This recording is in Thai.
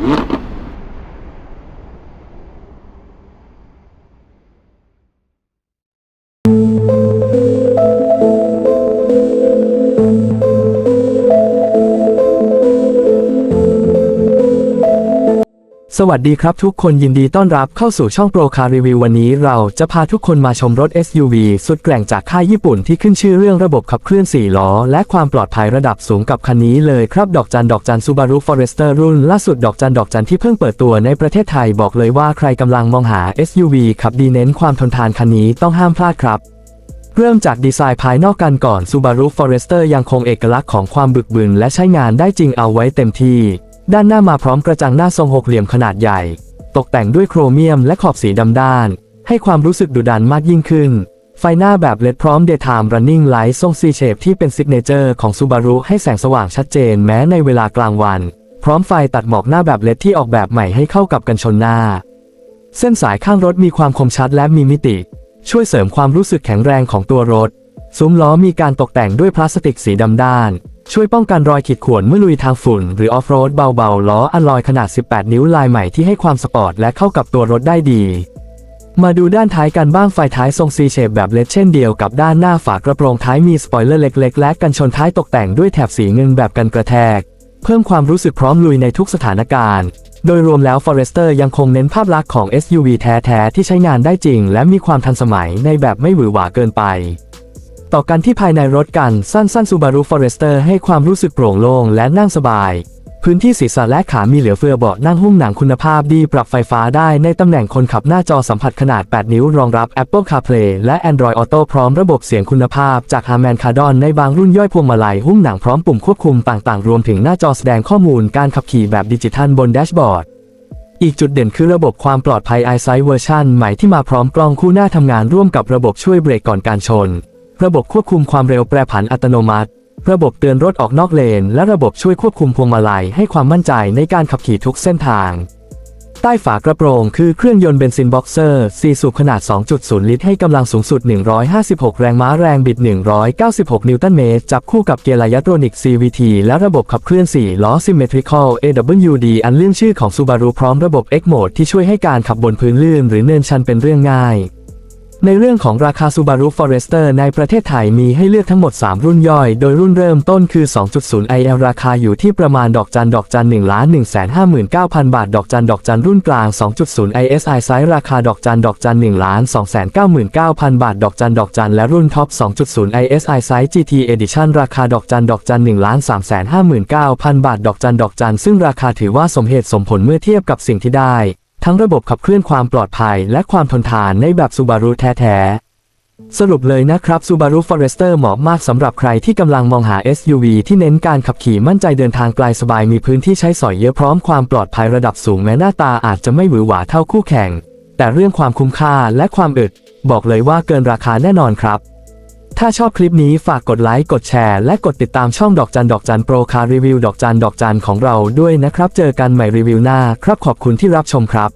Thank you. สวัสดีครับทุกคนยินดีต้อนรับเข้าสู่ช่องโปรคารีวิววันนี้เราจะพาทุกคนมาชมรถ SUV สุดแกร่งจากค่ายญี่ปุ่นที่ขึ้นชื่อเรื่องระบบขับเคลื่อน 4 ล้อ และความปลอดภัยระดับสูงกับคันนี้เลยครับ ดอกจันดอกจัน Subaru Forester รุ่นล่าสุดดอกจันดอกจันที่เพิ่งเปิดตัวในประเทศไทยบอกเลยว่าใครกำลังมองหา SUV ขับดีเน้นความทนทานคันนี้ต้องห้ามพลาดครับเริ่มจากดีไซน์ภายนอกกันก่อน Subaru Forester ยังคงเอกลักษณ์ของความบึกบึนและใช้งานได้จริงเอาไว้เต็มที่ ด้านหน้ามาพร้อมกระจังหน้าทรงหกเหลี่ยมขนาดใหญ่ ตกแต่งด้วยโครเมียมและขอบสีดำด้าน ให้ความรู้สึกดุดันมากยิ่งขึ้น ไฟหน้าแบบเลดพร้อม Daytime Running Light ทรง C-shape ที่เป็นซิกเนเจอร์ของ Subaru ให้แสงสว่างชัดเจนแม้ในเวลากลางวัน พร้อมไฟตัดหมอกหน้าแบบเลดที่ออกแบบใหม่ให้เข้ากับกันชนหน้า เส้นสายข้างรถมีความคมชัดและมีมิติ ช่วยเสริมความรู้สึกแข็งแรงของตัวรถ ซุ้มล้อมีการตกแต่งด้วยพลาสติกสีดำด้าน ช่วยป้องกันรอยขีดข่วนเมื่อลุยทางฝุ่น หรือออฟโรดเบาๆ ล้ออัลลอยขนาด 18 นิ้วลายใหม่ที่ให้ความสปอร์ตและเข้ากับตัวรถได้ดี มาดูด้านท้ายกันบ้างไฟท้ายทรง C shape แบบเลดเช่นเดียวกับด้านหน้าฝากระโปรงท้ายมีสปอยเลอร์เล็ก ๆ และกันชนท้ายตกแต่งด้วยแถบสีเงินแบบกันกระแทก เพิ่มความรู้สึกพร้อมลุยในทุกสถานการณ์โดยรวมแล้ว Forester ยังคงเน้นภาพลักษณ์ของ SUV แท้ ๆ ที่ใช้งานได้จริง และมีความทันสมัยในแบบไม่หวือหวาเกินไป ต่อกันที่ภายในรถกันสั้นๆ Subaru Forester ให้ความรู้สึกโปร่งโล่งและนั่งสบาย พื้นที่ศีรษะและขามีเหลือเฟือเบาะนั่งหุ้มหนังคุณภาพดีปรับไฟฟ้าได้ในตำแหน่งคนขับหน้าจอสัมผัสขนาด 8 นิ้วรองรับ Apple CarPlay และ Android Auto พร้อมระบบเสียงคุณภาพจาก Harman Kardon ในบางรุ่นย่อยพวงมาลัยหุ้มหนังพร้อมปุ่มควบคุมต่างๆ รวมถึงหน้าจอแสดงข้อมูลการขับขี่แบบดิจิทัลบนแดชบอร์ดอีกจุดเด่นคือระบบความปลอดภัย EyeSight เวอร์ชันใหม่ที่มาพร้อมกล้องคู่หน้าทำงานร่วมกับระบบช่วยเบรกก่อนการชน ระบบควบคุมความเร็วแปรผันอัตโนมัติ ระบบเตือนรถออกนอกเลน และระบบช่วยควบคุมพวงมาลัยให้ความมั่นใจในการขับขี่ทุกเส้นทาง ใต้ฝากระโปรงคือเครื่องยนต์เบนซินบ็อกเซอร์ 4 สูบขนาด 2.0 ลิตรให้กำลังสูงสุด 156 แรงม้าแรงบิด 196 นิวตันเมตร จับคู่กับเกียร์ไลยัตโรนิก CVT และระบบขับเคลื่อน 4 ล้อ Symmetrical AWD อันเรื่องชื่อของ Subaru พร้อมระบบ X Mode ที่ช่วยให้การขับบนพื้นลื่นหรือเนินชันเป็นเรื่องง่าย ในเรื่องของราคา Subaru Forester ในประเทศไทยมีให้เลือกทั้งหมด 3 รุ่นย่อย โดยรุ่นเริ่มต้นคือ 2.0 IL ราคาอยู่ที่ประมาณดอกจันดอกจัน1 1 5 9 0 0 0 บาท ดอกจันดอกจันรุ่นกลาง 2.0 ISI ไซส์ราคาดอกจันดอกจัน1 2 9 9 0 0 0 บาท ดอกจันดอกจันและรุ่นท็อป 2.0 ISI ไซส์ GT Edition ราคาดอกจันดอกจัน1 3 5 9 0 0 0 บาท ดอกจันดอกจันซึ่งราคาถือว่าสมเหตุสมผลเมื่อเทียบกับสิ่งที่ได้ ทั้งระบบขับเคลื่อนความปลอดภัยและความทนทานในแบบ Subaru แท้ๆ สรุปเลยนะครับ Subaru Forester เหมาะมากสำหรับใครที่กำลังมองหา SUV ที่เน้นการขับขี่มั่นใจเดินทางไกลสบายมีพื้นที่ใช้สอยเยอะพร้อมความปลอดภัยระดับสูงแม้หน้าตาอาจจะไม่หวือหวาเท่าคู่แข่ง แต่เรื่องความคุ้มค่าและความอึด บอกเลยว่าเกินราคาแน่นอนครับ ถ้าชอบคลิปนี้ฝากกดไลค์กดแชร์และกดติดตามช่องดอกจันดอกจันโปรคารีวิวดอกจันดอกจันของเราด้วยนะครับ เจอกันใหม่รีวิวหน้าครับขอบคุณที่รับชมครับ